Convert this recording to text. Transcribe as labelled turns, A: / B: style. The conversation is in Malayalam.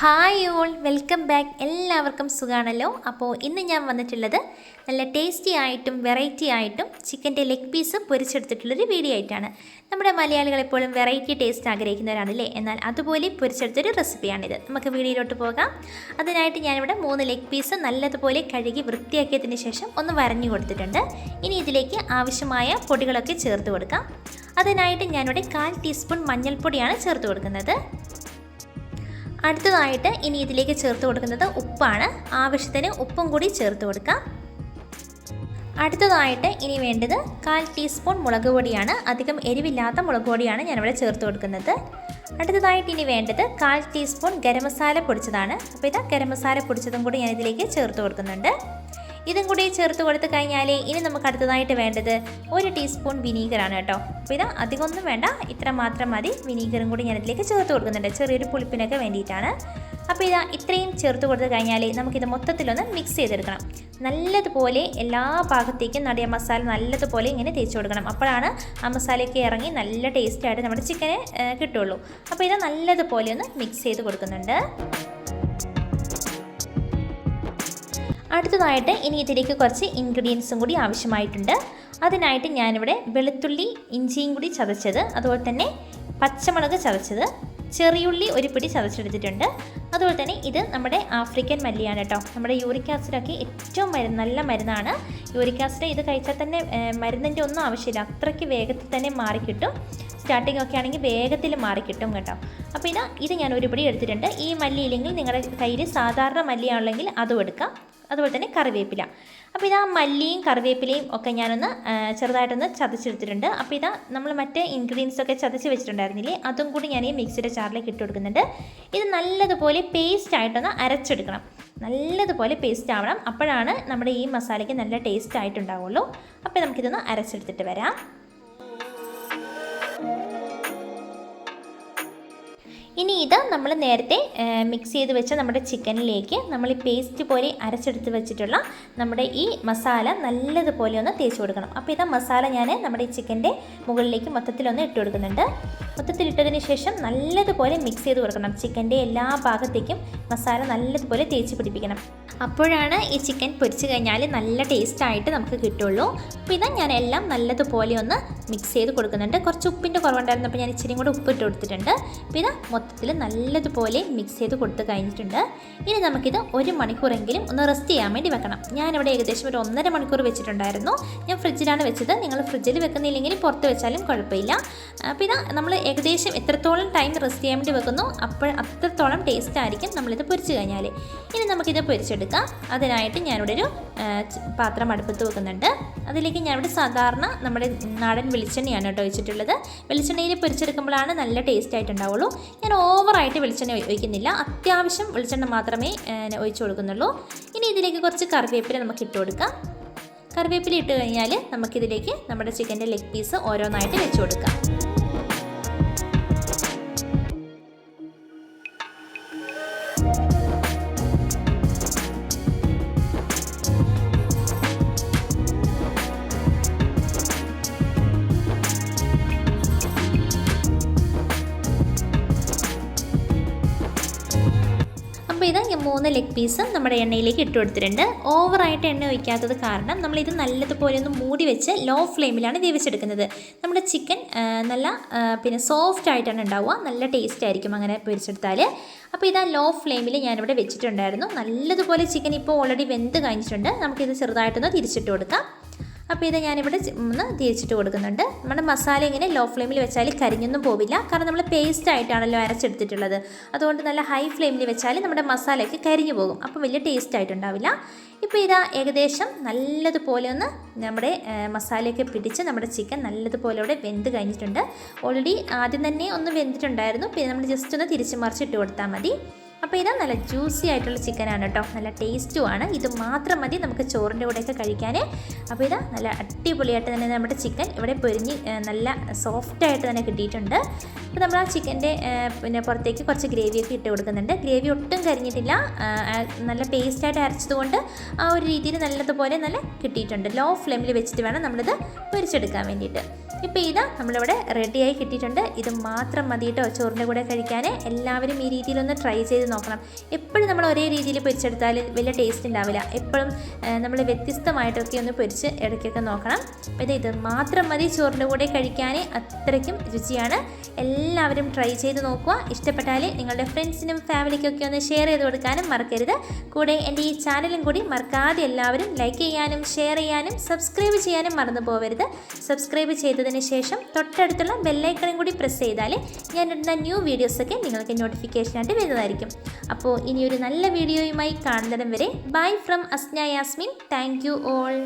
A: Hi all welcome back. എല്ലാവർക്കും സുഖാണല്ലോ? അപ്പോൾ ഇന്ന് ഞാൻ വന്നിട്ടുള്ളത് നല്ല ടേസ്റ്റി ആയിട്ടും വെറൈറ്റി ആയിട്ടും ചിക്കന്റെ ലെഗ് പീസ് പൊരിച്ചെടുത്തിട്ടുള്ളൊരു വീഡിയോ ആയിട്ടാണ്. നമ്മുടെ മലയാളികൾ എപ്പോഴും വെറൈറ്റി ടേസ്റ്റ് ആഗ്രഹിക്കുന്നവരാണല്ലേ? എന്നാൽ അതുപോലെ പൊരിച്ചെടുത്തൊരു റെസിപ്പിയാണിത്. നമുക്ക് വീഡിയോയിലോട്ട് പോകാം. അതിനായിട്ട് ഞാനിവിടെ മൂന്ന് ലെഗ് പീസ് നല്ലതുപോലെ കഴുകി വൃത്തിയാക്കിയതിന് ശേഷം ഒന്ന് വരഞ്ഞു കൊടുത്തിട്ടുണ്ട്. ഇനി ഇതിലേക്ക് ആവശ്യമായ പൊടികളൊക്കെ ചേർത്ത് കൊടുക്കാം. അതിനായിട്ട് ഞാനിവിടെ കാൽ ടീസ്പൂൺ മഞ്ഞൾപ്പൊടിയാണ് ചേർത്ത് കൊടുക്കുന്നത്. അടുത്തതായിട്ട് ഇനി ഇതിലേക്ക് ചേർത്ത് കൊടുക്കുന്നത് ഉപ്പാണ്. ആവശ്യത്തിന് ഉപ്പും കൂടി ചേർത്ത് കൊടുക്കാം. അടുത്തതായിട്ട് ഇനി വേണ്ടത് കാൽ ടീസ്പൂൺ മുളക് പൊടിയാണ്. അധികം എരിവില്ലാത്ത മുളക് പൊടിയാണ് ഞാനിവിടെ ചേർത്ത് കൊടുക്കുന്നത്. അടുത്തതായിട്ട് ഇനി വേണ്ടത് കാൽ ടീസ്പൂൺ ഗരം മസാല പൊടിച്ചതാണ്. അപ്പോൾ ഇത് ഗരം മസാല പൊടിച്ചതും കൂടി ഞാൻ ഇതിലേക്ക് ചേർത്ത് കൊടുക്കുന്നുണ്ട്. ഇതും കൂടി ചേർത്ത് കൊടുത്ത് കഴിഞ്ഞാൽ ഇനി നമുക്ക് അടുത്തതായിട്ട് വേണ്ടത് ഒരു ടീസ്പൂൺ വിനീഗറാണ് കേട്ടോ. അപ്പോൾ ഇത് അധികമൊന്നും വേണ്ട. ഇത്ര മാത്രം മതി. വിനീഗറും കൂടി ഞാൻ ഇതിലേക്ക് ചേർത്ത് കൊടുക്കുന്നുണ്ട്. ചെറിയൊരു പുളിപ്പിനൊക്കെ വേണ്ടിയിട്ടാണ്. അപ്പോൾ ഇതാ ഇത്രയും ചേർത്ത് കൊടുത്ത് കഴിഞ്ഞാൽ നമുക്കിത് മൊത്തത്തിലൊന്ന് മിക്സ് ചെയ്തെടുക്കണം. നല്ലതുപോലെ എല്ലാ ഭാഗത്തേക്കും നടിയ മസാല നല്ലതുപോലെ ഇങ്ങനെ തേച്ച് കൊടുക്കണം. അപ്പോഴാണ് ആ മസാലയൊക്കെ ഇറങ്ങി നല്ല ടേസ്റ്റായിട്ട് നമ്മുടെ ചിക്കനെ കിട്ടുള്ളൂ. അപ്പോൾ ഇത് നല്ലതുപോലെ ഒന്ന് മിക്സ് ചെയ്ത് കൊടുക്കുന്നുണ്ട്. അടുത്തതായിട്ട് ഇനി ഇതിലേക്ക് കുറച്ച് ഇൻഗ്രീഡിയൻസും കൂടി ആവശ്യമായിട്ടുണ്ട്. അതിനായിട്ട് ഞാനിവിടെ വെളുത്തുള്ളി ഇഞ്ചിയും കൂടി ചതച്ചത് അതുപോലെ തന്നെ പച്ചമുളക് ചതച്ചത് ചെറിയുള്ളി ഒരു പിടി ചതച്ചെടുത്തിട്ടുണ്ട്. അതുപോലെ തന്നെ ഇത് നമ്മുടെ ആഫ്രിക്കൻ മല്ലിയാണ് കേട്ടോ. നമ്മുടെ യൂറിക് ആസിഡൊക്കെ ഏറ്റവും മരുന്ന് നല്ല മരുന്നാണ്. യൂറിക് ആസിഡ് ഇത് കഴിച്ചാൽ തന്നെ മരുന്നിന്റെ ഒന്നും ആവശ്യമില്ല. അത്രയ്ക്ക് വേഗത്തിൽ തന്നെ മാറിക്കിട്ടും. സ്റ്റാർട്ടിംഗ് ഒക്കെ ആണെങ്കിൽ വേഗത്തിൽ മാറിക്കിട്ടും കേട്ടോ. അപ്പോൾ ഇത് ഇത് ഞാൻ ഒരു പിടി എടുത്തിട്ടുണ്ട്. ഈ മല്ലി ഇല്ലെങ്കിൽ നിങ്ങളുടെ കയ്യിൽ സാധാരണ മല്ലിയാണെങ്കിൽ അതും എടുക്കാം. അതുപോലെ തന്നെ കറിവേപ്പില. അപ്പോൾ ഇതാ മല്ലിയും കറിവേപ്പിലയും ഒക്കെ ഞാനൊന്ന് ചെറുതായിട്ടൊന്ന് ചതച്ചെടുത്തിട്ടുണ്ട്. അപ്പോൾ ഇതാ നമ്മൾ മറ്റ് ഇൻഗ്രീഡിയൻസ് ഒക്കെ ചതച്ച് വെച്ചിട്ടുണ്ടായിരുന്നില്ലേ? അതും കൂടി ഞാൻ ഈ മിക്സിയുടെ ചാറിലേക്ക് ഇട്ട് കൊടുക്കുന്നുണ്ട്. ഇത് നല്ലതുപോലെ പേസ്റ്റ് ആയിട്ടൊന്ന് അരച്ചെടുക്കണം. നല്ലതുപോലെ പേസ്റ്റ് ആവണം. അപ്പോഴാണ് നമ്മുടെ ഈ മസാലയ്ക്ക് നല്ല ടേസ്റ്റ് ആയിട്ടുണ്ടാവുള്ളൂ. അപ്പോൾ നമുക്കിതൊന്ന് അരച്ചെടുത്തിട്ട് വരാം. ഇനി ഇത് നമ്മൾ നേരത്തെ മിക്സ് ചെയ്ത് വെച്ച നമ്മുടെ ചിക്കനിലേക്ക് നമ്മൾ ഈ പേസ്റ്റ് പോലെ അരച്ചെടുത്ത് വെച്ചിട്ടുള്ള നമ്മുടെ ഈ മസാല നല്ലതുപോലെ ഒന്ന് തേച്ച് കൊടുക്കണം. അപ്പോൾ ഇതാ മസാല ഞാൻ നമ്മുടെ ഈ ചിക്കന്റെ മുകളിലേക്ക് മൊത്തത്തിലൊന്ന് ഇട്ട് കൊടുക്കുന്നുണ്ട്. മൊത്തത്തിൽ ഇട്ടതിന് ശേഷം നല്ലതുപോലെ മിക്സ് ചെയ്ത് കൊടുക്കണം. ചിക്കന്റെ എല്ലാ ഭാഗത്തേക്കും മസാല നല്ലതുപോലെ തേച്ച് പിടിപ്പിക്കണം. അപ്പോഴാണ് ഈ ചിക്കൻ പൊരിച്ചു കഴിഞ്ഞാൽ നല്ല ടേസ്റ്റായിട്ട് നമുക്ക് കിട്ടുള്ളൂ. അപ്പോൾ ഇതാ ഞാൻ എല്ലാം നല്ലതുപോലെ ഒന്ന് മിക്സ് ചെയ്ത് കൊടുക്കുന്നുണ്ട്. കുറച്ച് ഉപ്പിന്റെ കുറവുണ്ടായിരുന്നു അപ്പോൾ ഞാൻ ഇച്ചിരി കൂടെ ഉപ്പിട്ട് കൊടുത്തിട്ടുണ്ട്. അപ്പോൾ ഇതാ മൊത്തത്തിൽ നല്ലതുപോലെ മിക്സ് ചെയ്ത് കൊടുത്ത് കഴിഞ്ഞിട്ടുണ്ട്. ഇനി നമുക്കിത് ഒരു മണിക്കൂറെങ്കിലും ഒന്ന് റെസ്റ്റ് ചെയ്യാൻ വേണ്ടി വെക്കണം. ഞാനിവിടെ ഏകദേശം ഒരു ഒന്നര മണിക്കൂർ വെച്ചിട്ടുണ്ടായിരുന്നു. ഞാൻ ഫ്രിഡ്ജിലാണ് വെച്ചത്. നിങ്ങൾ ഫ്രിഡ്ജിൽ വെക്കുന്നില്ലെങ്കിൽ പുറത്ത് വെച്ചാലും കുഴപ്പമില്ല. അപ്പോൾ ഇതാ നമ്മൾ ഏകദേശം എത്രത്തോളം ടൈം റെസ്റ്റ് ചെയ്യാൻ വേണ്ടി വെക്കുന്നു അപ്പോൾ അത്രത്തോളം ടേസ്റ്റ് ആയിരിക്കും നമ്മളിത് പൊരിച്ചു കഴിഞ്ഞാൽ. ഇനി നമുക്കിത് പൊരിച്ചെടുക്കാം. അതിനായിട്ട് ഞാനിവിടെ ഒരു പാത്രം അടുപ്പത്ത് വെക്കുന്നുണ്ട്. അതിലേക്ക് ഞാനിവിടെ സാധാരണ നമ്മുടെ നാടൻ വെളിച്ചെണ്ണയാണ് കേട്ടോ വെച്ചിട്ടുള്ളത് വെളിച്ചെണ്ണയിൽ പൊരിച്ചെടുക്കുമ്പോഴാണ് നല്ല ടേസ്റ്റ് ആയിട്ടുണ്ടാവുള്ളൂ. ഞാൻ ഓവറായിട്ട് വെളിച്ചെണ്ണ ഒഴിക്കുന്നില്ല. അത്യാവശ്യം വെളിച്ചെണ്ണ മാത്രമേ ഒഴിച്ചു കൊടുക്കുന്നുള്ളൂ. ഇനി ഇതിലേക്ക് കുറച്ച് കറിവേപ്പില നമുക്ക് ഇട്ട് കൊടുക്കാം. കറിവേപ്പില ഇട്ട് കഴിഞ്ഞാൽ നമുക്കിതിലേക്ക് നമ്മുടെ ചിക്കന്റെ ലെഗ് പീസ് ഓരോന്നായിട്ട് വെച്ച് കൊടുക്കാം. ഇത് ഈ മൂന്ന് ലെഗ് പീസും നമ്മുടെ എണ്ണയിലേക്ക് ഇട്ട് കൊടുത്തിട്ടുണ്ട്. ഓവറായിട്ട് എണ്ണ ഒഴിക്കാത്തത് കാരണം ഇത് നല്ലതുപോലെ ഒന്ന് മൂടി വെച്ച് ലോ ഫ്ലെയിമിലാണ് വേവിച്ചെടുക്കുന്നത്. നമ്മുടെ ചിക്കൻ നല്ല പിന്നെ സോഫ്റ്റ് ആയിട്ടാണ് ഉണ്ടാവുക. നല്ല ടേസ്റ്റ് ആയിരിക്കും അങ്ങനെ പൊരിച്ചെടുത്താൽ അപ്പോൾ ഇതാ ലോ ഫ്ലെയിമിൽ ഞാനിവിടെ വെച്ചിട്ടുണ്ടായിരുന്നു. നല്ലതുപോലെ ചിക്കൻ ഇപ്പോൾ ഓൾറെഡി വെന്ത് കഴിഞ്ഞിട്ടുണ്ട്. നമുക്കിത് ചെറുതായിട്ടൊന്ന് തിരിച്ചിട്ട് കൊടുക്കാം. അപ്പോൾ ഇത് ഞാനിവിടെ ഒന്ന് തിരിച്ചിട്ട് കൊടുക്കുന്നുണ്ട്. നമ്മുടെ മസാല ഇങ്ങനെ ലോ ഫ്ലെയിമിൽ വെച്ചാൽ കരിഞ്ഞൊന്നും പോവില്ല. കാരണം നമ്മൾ പേസ്റ്റ് ആയിട്ടാണല്ലോ അരച്ചെടുത്തിട്ടുള്ളത്. അതുകൊണ്ട് നല്ല ഹൈ ഫ്ലെയിമിൽ വെച്ചാൽ നമ്മുടെ മസാലയ്ക്ക് കരിഞ്ഞു പോകും. അപ്പോൾ വലിയ ടേസ്റ്റ് ആയിട്ടുണ്ടാവില്ല. ഇപ്പോൾ ഇതാ ഏകദേശം നല്ലതുപോലെ ഒന്ന് നമ്മുടെ മസാലയൊക്കെ പിടിച്ച് നമ്മുടെ ചിക്കൻ നല്ലതുപോലെ ഇവിടെ വെന്ത് കഴിഞ്ഞിട്ടുണ്ട്. ഓൾറെഡി ആദ്യം തന്നെ ഒന്ന് വെന്തിട്ടുണ്ടായിരുന്നു. പിന്നെ നമ്മൾ ജസ്റ്റ് ഒന്ന് തിരിച്ച് മറിച്ചിട്ട് കൊടുത്താൽ മതി. അപ്പോൾ ഇത് നല്ല ജ്യൂസി ആയിട്ടുള്ള ചിക്കനാണ് കേട്ടോ നല്ല ടേസ്റ്റുമാണ് ഇത് മാത്രം മതി നമുക്ക് ചോറിന്റെ കൂടെയൊക്കെ കഴിക്കാൻ അപ്പോൾ ഇത് നല്ല അടിപൊളിയായിട്ട് തന്നെ നമ്മുടെ ചിക്കൻ ഇവിടെ പൊരിഞ്ഞ് നല്ല സോഫ്റ്റായിട്ട് തന്നെ കിട്ടിയിട്ടുണ്ട്. അപ്പോൾ നമ്മൾ ആ ചിക്കന്റെ പിന്നെ പുറത്തേക്ക് കുറച്ച് ഗ്രേവിയൊക്കെ ഇട്ട് കൊടുക്കുന്നുണ്ട്. ഗ്രേവി ഒട്ടും കരിഞ്ഞിട്ടില്ല. നല്ല പേസ്റ്റായിട്ട് അരച്ചതുകൊണ്ട് ആ ഒരു രീതിയിൽ നല്ലതുപോലെ നല്ല കിട്ടിയിട്ടുണ്ട്. ലോ ഫ്ലെയിമിൽ വെച്ചിട്ട് വേണം നമ്മളിത് പൊരിച്ചെടുക്കാൻ വേണ്ടിയിട്ട്. ഇപ്പോൾ ഇത് നമ്മളിവിടെ റെഡിയായി കിട്ടിയിട്ടുണ്ട്. ഇത് മാത്രം മതി കേട്ടോ ചോറിന്റെ കൂടെ കഴിക്കാൻ. എല്ലാവരും ഈ രീതിയിലൊന്ന് ട്രൈ ചെയ്ത് നോക്കണം. എപ്പോഴും നമ്മൾ ഒരേ രീതിയിൽ പൊരിച്ചെടുത്താൽ വലിയ ടേസ്റ്റ് ഉണ്ടാവില്ല. എപ്പോഴും നമ്മൾ വ്യത്യസ്തമായിട്ടൊക്കെ ഒന്ന് പൊരിച്ച് ഇടയ്ക്കൊക്കെ നോക്കണം. അപ്പോൾ ഇത് മാത്രം മതി ചോറിന്റെ കൂടെ കഴിക്കാൻ. അത്രയ്ക്കും രുചിയാണ്. എല്ലാവരും ട്രൈ ചെയ്ത് നോക്കുക. ഇഷ്ടപ്പെട്ടാൽ നിങ്ങളുടെ ഫ്രണ്ട്സിനും ഫാമിലിക്കൊക്കെ ഒന്ന് ഷെയർ ചെയ്ത് കൊടുക്കാനും മറക്കരുത്. കൂടെ എന്റെ ഈ ചാനലും കൂടി മറക്കാതെ എല്ലാവരും ലൈക്ക് ചെയ്യാനും ഷെയർ ചെയ്യാനും സബ്സ്ക്രൈബ് ചെയ്യാനും മറന്നു പോകരുത് സബ്സ്ക്രൈബ് ചെയ്തതിന് ശേഷം തൊട്ടടുത്തുള്ള ബെല്ലൈക്കണും കൂടി പ്രസ് ചെയ്താൽ ഞാൻ ഇടുന്ന ന്യൂ വീഡിയോസൊക്കെ നിങ്ങൾക്ക് നോട്ടിഫിക്കേഷനായിട്ട് വരുന്നതായിരിക്കും. അപ്പോൾ ഇനിയൊരു നല്ല വീഡിയോയുമായി കാണുന്നതും വരെ bye from Asna Yasmin. Thank you all